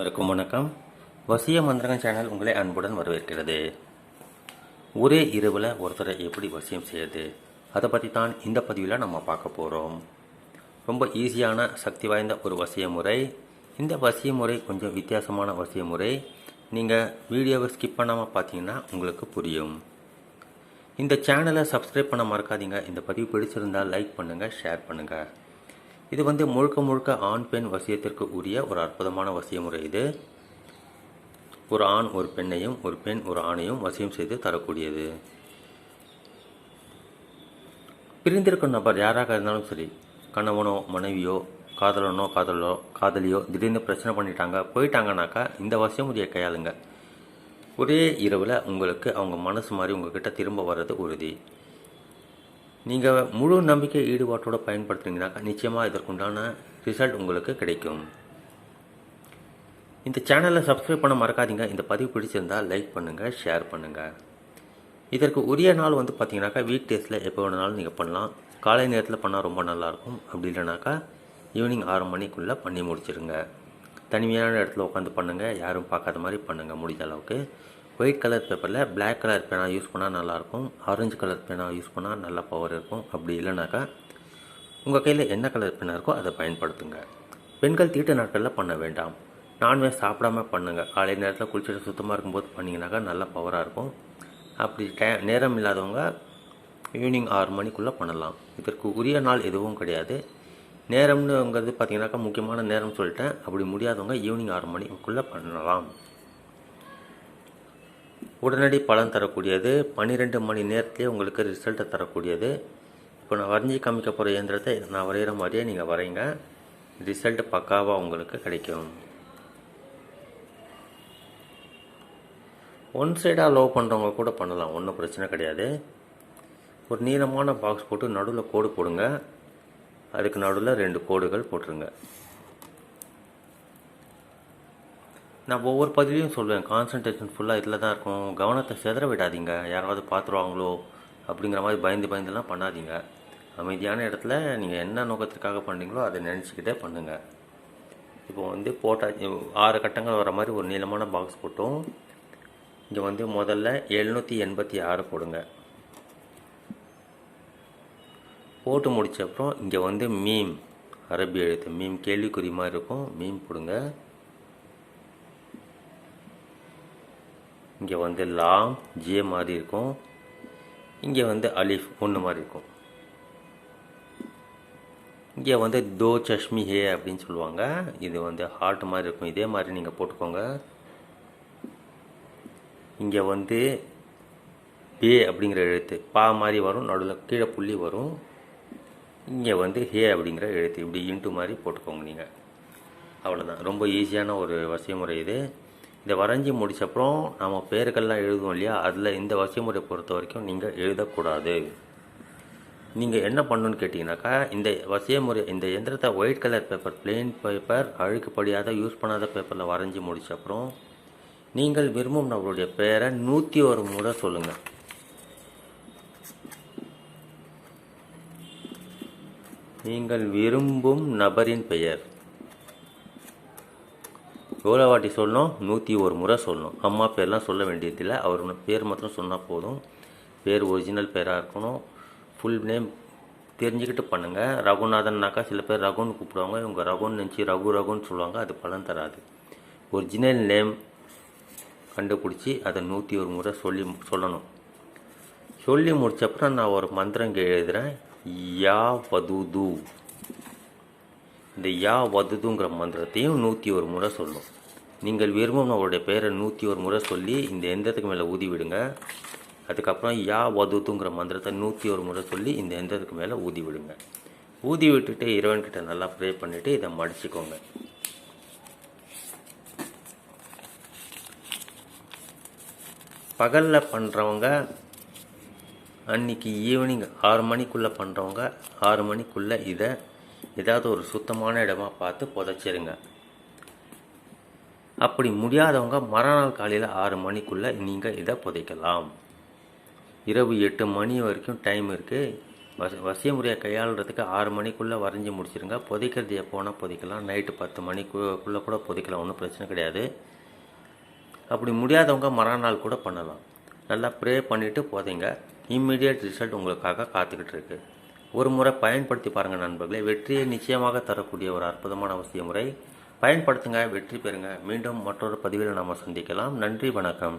வணக்கம் வணக்கம். வசிய மந்திரங்கள் சேனல் உங்களை அன்புடன் வரவேற்கிறது. ஒரே இரவில் ஒருத்தரை எப்படி வசியம் செய்யுது அதை பற்றி தான் இந்த பதிவில் நம்ம பார்க்க போகிறோம் ரொம்ப ஈஸியான சக்தி வாய்ந்த ஒரு வசிய முறை. இந்த வசிய முறை கொஞ்சம் வித்தியாசமான வசிய முறை. நீங்கள் வீடியோவை ஸ்கிப் பண்ணாமல் பார்த்தீங்கன்னா உங்களுக்கு புரியும். இந்த சேனலை சப்ஸ்கிரைப் பண்ண மறக்காதீங்க. இந்த பதிவு பிடிச்சிருந்தால் லைக் பண்ணுங்கள் ஷேர் பண்ணுங்கள் இது வந்து முழுக்க முழுக்க ஆண் பெண் வசியத்திற்கு உரிய ஒரு அற்புதமான வசிய முறை இது. ஒரு ஆண் ஒரு பெண்ணையும் ஒரு பெண் ஒரு ஆணையும் வசியம் செய்து தரக்கூடியது. பிரிந்திருக்கும் நபர் யாராக இருந்தாலும் சரி கணவனோ மனைவியோ காதலனோ காதலோ காதலியோ திடீர்னு பிரச்சனை பண்ணிட்டாங்க போயிட்டாங்கனாக்கா இந்த வசிய முறையை கையாளுங்க. ஒரே இரவில் உங்களுக்கு அவங்க மனசு மாதிரி உங்ககிட்ட திரும்ப வர்றது உறுதி. நீங்கள் முழு நம்பிக்கை ஈடுபாட்டோட பயன்படுத்துனீங்கனாக்கா நிச்சயமாக இதற்குண்டான ரிசல்ட் உங்களுக்கு கிடைக்கும். இந்த சேனலை சப்ஸ்கிரைப் பண்ண மறக்காதீங்க. இந்த பதிவு பிடிச்சிருந்தால் லைக் பண்ணுங்கள் ஷேர் பண்ணுங்கள் இதற்கு உரிய நாள் வந்து பார்த்தீங்கன்னாக்கா வீக் டேஸில் எப்போ வேணாலும் நீங்கள் பண்ணலாம். காலை நேரத்தில் பண்ணால் ரொம்ப நல்லாயிருக்கும். அப்படி இல்லைனாக்கா ஈவினிங் ஆறு மணிக்குள்ளே பண்ணி முடிச்சிருங்க. தனிமையான இடத்துல உட்காந்து பண்ணுங்கள் யாரும் பார்க்காத மாதிரி பண்ணுங்கள் முடிஞ்ச அளவுக்கு. ஒயிட் கலர் பேப்பரில் பிளாக் கலர் பேனா யூஸ் பண்ணால் நல்லாயிருக்கும். ஆரஞ்சு கலர் பேனா யூஸ் பண்ணால் நல்ல பவர் இருக்கும். அப்படி இல்லைனாக்கா உங்கள் கையில் என்ன கலர் பேனா இருக்கோ அதை பயன்படுத்துங்க. பெண்கள் தீட்டு நாட்களில் பண்ண வேண்டாம். நான்வெஜ் சாப்பிடாம பண்ணுங்கள் காலை நேரத்தில் குளிச்சுட்டு சுத்தமாக இருக்கும்போது பண்ணிங்கனாக்கா நல்ல பவராக இருக்கும். அப்படி டே நேரம் இல்லாதவங்க ஈவினிங் ஆறு மணிக்குள்ளே பண்ணலாம். இதற்கு உரிய நாள் எதுவும் கிடையாது. நேரம்னுங்கிறது பார்த்தீங்கன்னாக்கா முக்கியமான நேரம் சொல்லிட்டேன். அப்படி முடியாதவங்க ஈவினிங் ஆறு மணிக்குள்ளே பண்ணலாம். உடனடி பலன் தரக்கூடியது. பன்னிரெண்டு மணி நேரத்திலே உங்களுக்கு ரிசல்ட்டை தரக்கூடியது. இப்போ நான் வரைஞ்சி காமிக்க போகிற இயந்திரத்தை நான் வரைகிற மாதிரியே நீங்கள் வரைங்க ரிசல்ட் பக்காவாக உங்களுக்கு கிடைக்கும். ஒன் சைடாக லவ் பண்ணுறவங்க கூட பண்ணலாம். ஒன்றும் பிரச்சனை கிடையாது. ஒரு நீளமான பாக்ஸ் போட்டு நடுவில் கோடு போடுங்க. அதுக்கு நடுவில் ரெண்டு கோடுகள் போட்டுருங்க. நான் ஒவ்வொரு பதிலையும் சொல்லுவேன் கான்சன்ட்ரேஷன் ஃபுல்லாக இதில் தான் இருக்கும். கவனத்தை செதற விடாதீங்க. யாராவது பார்த்துருவாங்களோ அப்படிங்கிற மாதிரி பயந்து பயந்துலாம் பண்ணாதீங்க. அமைதியான இடத்துல நீங்கள் என்ன நோக்கத்திற்காக பண்ணுறீங்களோ அதை நினச்சிக்கிட்டே பண்ணுங்கள் இப்போ வந்து போட்டா ஆறு கட்டங்கள் வர மாதிரி ஒரு நீளமான பாக்ஸ் போட்டோம். இங்கே வந்து முதல்ல எழுநூற்றி எண்பத்தி ஆறு போடுங்க. போட்டு முடித்த அப்புறம் இங்கே வந்து மீம் அரபி எழுத்து மீம் கேள்விக்குறி மாதிரி இருக்கும். மீம் போடுங்க. இங்கே வந்து லாம் ஜே மாதிரி இருக்கும். இங்கே வந்து அலிஃப் ஒன்று மாதிரி இருக்கும். இங்கே வந்து தோ சஷ்மி ஹே அப்படின்னு சொல்லுவாங்க. இது வந்து ஹார்ட் மாதிரி இருக்கும். இதே மாதிரி நீங்கள் போட்டுக்கோங்க. இங்கே வந்து பே அப்படிங்கிற எழுத்து. பா மாதிரி வரும் நடுவில் கீழே புள்ளி வரும். இங்கே வந்து ஹே அப்படிங்கிற எழுத்து. இப்படி இன்ட்டு மாதிரி போட்டுக்கோங்க நீங்கள் அவ்வளோதான் ரொம்ப ஈஸியான ஒரு வசிய முறை இது. இதை வரைஞ்சி முடிச்சப்புறம் நம்ம பேர்கள்லாம் எழுதுவோம் இல்லையா? அதில் இந்த வசிமுறை பொறுத்த வரைக்கும் நீங்கள் எழுதக்கூடாது. நீங்கள் என்ன பண்ணணும்னு கேட்டிங்கனாக்கா இந்த வசியமுறை இந்த எந்திரத்தை white colour paper plain paper அழுக்கு படியாத யூஸ் பண்ணாத பேப்பரில் வரைஞ்சி முடிச்ச அப்புறம் நீங்கள் விரும்பும் நபருடைய பெயரை நூற்றி ஒரு முறை சொல்லுங்கள் நீங்கள் விரும்பும் நபரின் பெயர். எவ்வளோ வாட்டி சொல்லணும்? நூற்றி ஒரு முறை சொல்லணும். அம்மா பேர்லாம் சொல்ல வேண்டியதில்லை. அவர் பேர் மாத்திரம் சொன்னால் போதும். பேர் ஒரிஜினல் பேராக இருக்கணும். ஃபுல் நேம் தெரிஞ்சுக்கிட்டு பண்ணுங்கள் ரகுநாதன்னாக்கா சில பேர் ரகுன்னு கூப்பிடுவாங்க. இவங்க ரகுன்னு நினச்சி ரகு ரகுன்னு சொல்லுவாங்க. அது பலன் தராது. ஒரிஜினல் நேம் கண்டுபிடிச்சி அதை நூற்றி ஒரு முறை சொல்லி சொல்லணும். சொல்லி முடிச்சப்பறம் நான் ஒரு மந்திரம் எழுதுகிறேன் யா வதுது இந்த யா வதுதுங்கிற மந்திரத்தையும் நூற்றி ஒரு முறை சொல்லும். நீங்கள் விரும்பும் அவருடைய பெயரை நூற்றி ஒரு முறை சொல்லி இந்த எந்திரத்துக்கு மேலே ஊதி விடுங்க. அதுக்கப்புறம் யா வதுதுங்கிற மந்திரத்தை நூற்றி ஒரு முறை சொல்லி இந்த எந்திரத்துக்கு மேலே ஊதி விடுங்க. ஊதி விட்டுட்டு இறைவன்கிட்ட நல்லா ப்ரே பண்ணிவிட்டு இதை மடிச்சுக்கோங்க. பகலில் பண்ணுறவங்க அன்றைக்கி ஈவினிங் ஆறு மணிக்குள்ளே பண்ணுறவங்க ஆறு மணிக்குள்ளே இதை ஏதாவது ஒரு சுத்தமான இடமா பார்த்து புதைச்சிருங்க. அப்படி முடியாதவங்க மறுநாள் காலையில் ஆறு மணிக்குள்ளே நீங்கள் இதை புதைக்கலாம். இரவு எட்டு மணி வரைக்கும் டைம் இருக்குது வச வசிய முறையை கையாளுறதுக்கு ஆறு மணிக்குள்ளே வரைஞ்சி முடிச்சிருங்க. புதைக்கிறது எப்போனா புதைக்கலாம். நைட்டு பத்து மணிக்குள்ளே கூட புதைக்கலாம். ஒன்றும் பிரச்சனை கிடையாது. அப்படி முடியாதவங்க மறுநாள் கூட பண்ணலாம். நல்லா ப்ரே பண்ணிவிட்டு போதைங்க. இம்மிடியட் ரிசல்ட் உங்களுக்காக காத்துக்கிட்டு இருக்குது ஒரு முறை பயன்படுத்தி பாருங்கள் நண்பர்களே. வெற்றியை நிச்சயமாக தரக்கூடிய ஒரு அற்புதமான அவசிய முறை பயன்படுத்துங்க வெற்றி பெறுங்க. மீண்டும் மற்றொரு பதிவில் நாம் சந்திக்கலாம். நன்றி வணக்கம்.